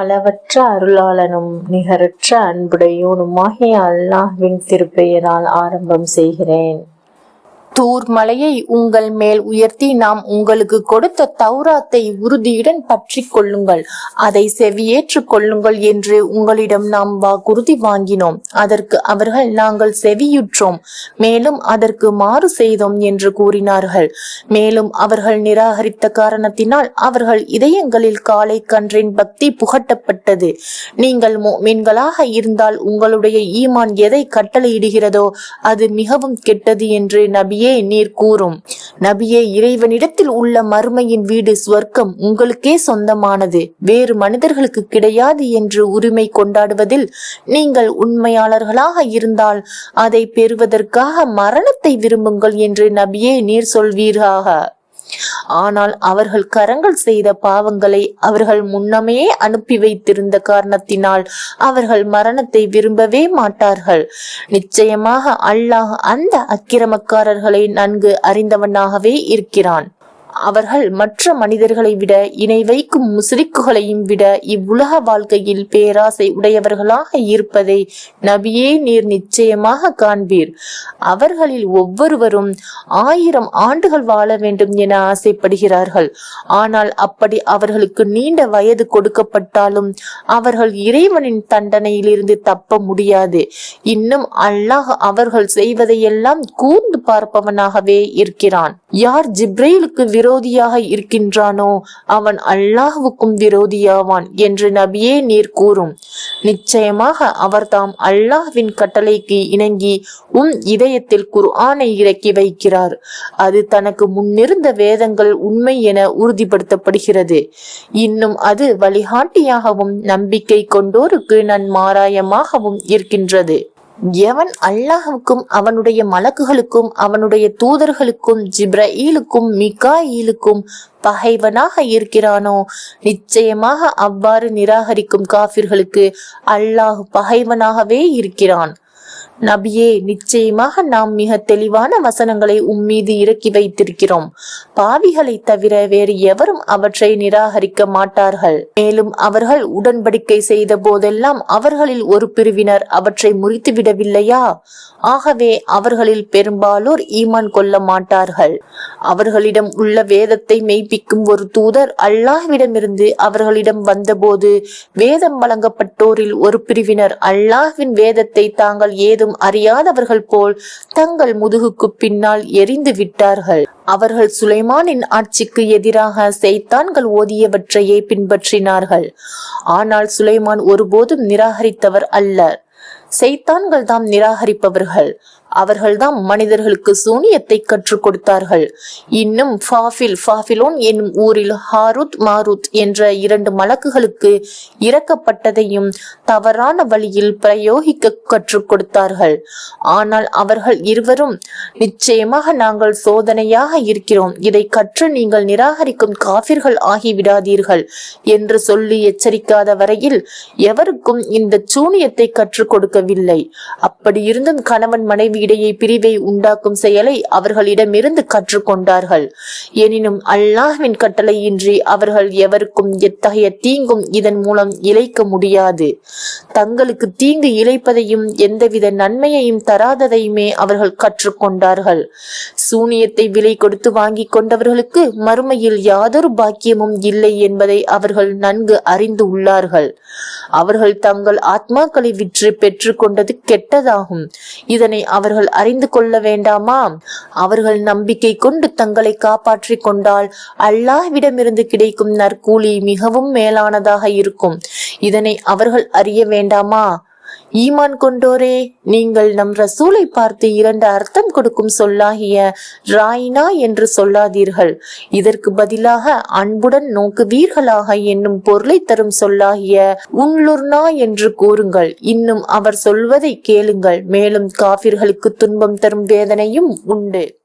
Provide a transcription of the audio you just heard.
அளவற்ற அருளாளனும் நிகரற்ற அன்புடையோனுமாகிய அல்லாஹ்வின் திருப்பெயரால் ஆரம்பம் செய்கிறேன். தூர் மலையை உங்கள் மேல் உயர்த்தி நாம் உங்களுக்கு கொடுத்த தௌராத்தை உறுதியுடன் பற்றி கொள்ளுங்கள். அதை செவியேற்றுக் கொள்ளுங்கள் என்று உங்களிடம் நாம் வாக்குறுதி வாங்கினோம். அதற்கு அவர்கள் நாங்கள் செவியுற்றோம். மேலும் அதற்கு மாறு செய்தோம் என்று கூறினார்கள். மேலும் அவர்கள் நிராகரித்த காரணத்தினால் அவர்கள் இதயங்களில் காலை கன்றின் பக்தி புகட்டப்பட்டது. நீங்கள் மீன்களாக இருந்தால் உங்களுடைய ஈமான் எதை கட்டளையிடுகிறதோ அது மிகவும் கெட்டது என்று நபியே நீர் கூறும்? நபியே இறைவனிடத்தில் உள்ள மறுமையின் வீடு ஸ்வர்க்கம் உங்களுக்கே சொந்தமானது. வேறு மனிதர்களுக்கு கிடையாது என்று உரிமை கொண்டாடுவதில் நீங்கள் உண்மையாளர்களாக இருந்தால் அதை பெறுவதற்காக மரணத்தை விரும்புங்கள் என்று நபியே நீர் சொல்வீராக. ஆனால் அவர்கள் கரங்கள் செய்த பாவங்களை அவர்கள் முன்னமே அனுப்பி வைத்திருந்த காரணத்தினால் அவர்கள் மரணத்தை விரும்பவே மாட்டார்கள். நிச்சயமாக அல்லாஹ் அந்த அக்கிரமக்காரர்களை நன்கு அறிந்தவனாகவே இருக்கிறான். அவர்கள் மற்ற மனிதர்களை விட இணை வைக்கும் முஸ்லிக்குகளையும் விட இவ்வுலக வாழ்க்கையில் பேராசை உடையவர்களாக இருப்பதை நபியே நீர் நிச்சயமாக காண்பீர். அவர்களில் ஒவ்வொருவரும் ஆயிரம் ஆண்டுகள் வாழ வேண்டும் என ஆசைப்படுகிறார்கள். ஆனால் அப்படி அவர்களுக்கு நீண்ட வயது கொடுக்கப்பட்டாலும் அவர்கள் இறைவனின் தண்டனையிலிருந்து தப்ப முடியாது. இன்னும் அல்லாஹ் அவர்கள் செய்வதையெல்லாம் கூர்ந்து பார்ப்பவனாகவே இருக்கிறான். யார் ஜிப்ரேலுக்கு விரோதியாக இருக்கின்றானோ? அவன் அல்லாஹுவுக்கும் விரோதியாவான் என்று நபியே நீர் கூறும். நிச்சயமாக அவர் தாம் அல்லாஹ்வின் கட்டளைக்கு இணங்கி உம் இதயத்தில் குர்ஆனை இறக்கி வைக்கிறார். அது தனக்கு முன்னிருந்த வேதங்கள் உண்மை என உறுதிப்படுத்தப்படுகிறது. இன்னும் அது வழிகாட்டியாகவும் நம்பிக்கை கொண்டோருக்கு நன்மாராயமாகவும் இருக்கின்றது. எவன் அல்லாஹுக்கும் அவனுடைய மலக்குகளுக்கும் அவனுடைய தூதர்களுக்கும் ஜிப்ரஈலுக்கும் மிகாயிலுக்கும் பகைவனாக இருக்கிறானோ? நிச்சயமாக அவ்வாறு நிராகரிக்கும் காபிர்களுக்கு அல்லாஹ் பகைவனாகவே இருக்கிறான். நபியே நிச்சயமாக நாம் மிக தெளிவான வசனங்களை உம்மீது இறக்கி வைத்திருக்கிறோம். பாவிகளை தவிர வேறு எவரும் அவற்றை நிராகரிக்க மாட்டார்கள். மேலும் அவர்கள் உடன்படிக்கை செய்த போதெல்லாம் அவர்களில் ஒரு பிரிவினர் அவற்றை முறித்து விடவில்லையா ஆகவே அவர்களில் பெரும்பாலோர் ஈமான் கொள்ள மாட்டார்கள். அவர்களிடம் உள்ள வேதத்தை மெய்ப்பிக்கும் ஒரு தூதர் அல்லாஹ்விடமிருந்து அவர்களிடம் வந்தபோது வேதம் வழங்கப்பட்டோரில் ஒரு பிரிவினர் அல்லாஹ்வின் வேதத்தை தாங்கள் ஏ ஏதும் அறியாதவர்கள் போல் தங்கள் முதுகுக்கு பின்னால் எரிந்து விட்டார்கள். அவர்கள் சுலைமானின் ஆட்சிக்கு எதிராக செய்தான்கள் ஓதியவற்றையே பின்பற்றினார்கள். ஆனால் சுலைமான் ஒருபோதும் நிராகரித்தவர் அல்ல செய்தான்கள் தாம் நிராகரிப்பவர்கள். அவர்கள்தான் மனிதர்களுக்கு சூனியத்தை கற்றுக் கொடுத்தார்கள். இன்னும் ஃபாஃபில் ஃபாஃபிலோன் என்னும் ஊரில் ஹாருத் மாருத் என்ற இரண்டு மலக்குகளுக்கு இறக்கப்பட்டதையும் தவறான வழியில் பிரயோகிக்க கற்றுக் கொடுத்தார்கள். ஆனால் அவர்கள் இருவரும் நிச்சயமாக நாங்கள் சோதனையாக இருக்கிறோம். இதை கற்று நீங்கள் நிராகரிக்கும் காபிர்கள் ஆகிவிடாதீர்கள் என்று சொல்லி எச்சரிக்காத வரையில் எவருக்கும் இந்த சூனியத்தை கற்றுக் கொடுக்க கொடுக்கவில்லை. அப்படி இருந்தும் கணவன் மனைவி இடையே பிரிவை உண்டாக்கும் செயலை அவர்களிடமிருந்து கற்றுக்கொண்டார்கள். எனினும் அல்லாஹ்வின் கட்டளையின்றி அவர்கள் எவருக்கும் எத்தகைய தீங்கும் இதன் மூலம் இழைக்க முடியாது. தங்களுக்கு தீங்கு இழைப்பதையும் எந்தவித நன்மையையும் தராததையுமே அவர்கள் கற்றுக்கொண்டார்கள். சூனியத்தை விலை கொடுத்து வாங்கி கொண்டவர்களுக்கு மறுமையில் யாதொரு பாக்கியமும் இல்லை என்பதை அவர்கள் நன்கு அறிந்து உள்ளார்கள். அவர்கள் தங்கள் ஆத்மாக்களை விற்று பெற்று ஏற்றுக்கொண்டது கெட்டதாகும். இதனை அவர்கள் அறிந்து கொள்ள வேண்டாமா? அவர்கள் நம்பிக்கை கொண்டு தங்களை காப்பாற்றிக் கொண்டால் அல்லாஹ்விடமிருந்து கிடைக்கும் நற்கூலி மிகவும் மேலானதாக இருக்கும். இதனை அவர்கள் அறிய வேண்டாமா? ஈமான் கொண்டோரே நீங்கள் நம் ரசூலை பார்த்து இரண்டு அர்த்தம் கொடுக்கும் சொல்லாகிய ராயினா என்று சொல்லாதீர்கள். இதற்கு பதிலாக அன்புடன் நோக்குவீர்களாக என்னும் பொருளை தரும் சொல்லாகிய உன்லுர்னா என்று கூறுங்கள். இன்னும் அவர் சொல்வதை கேளுங்கள். மேலும் காபிர்களுக்கு துன்பம் தரும் வேதனையும் உண்டு.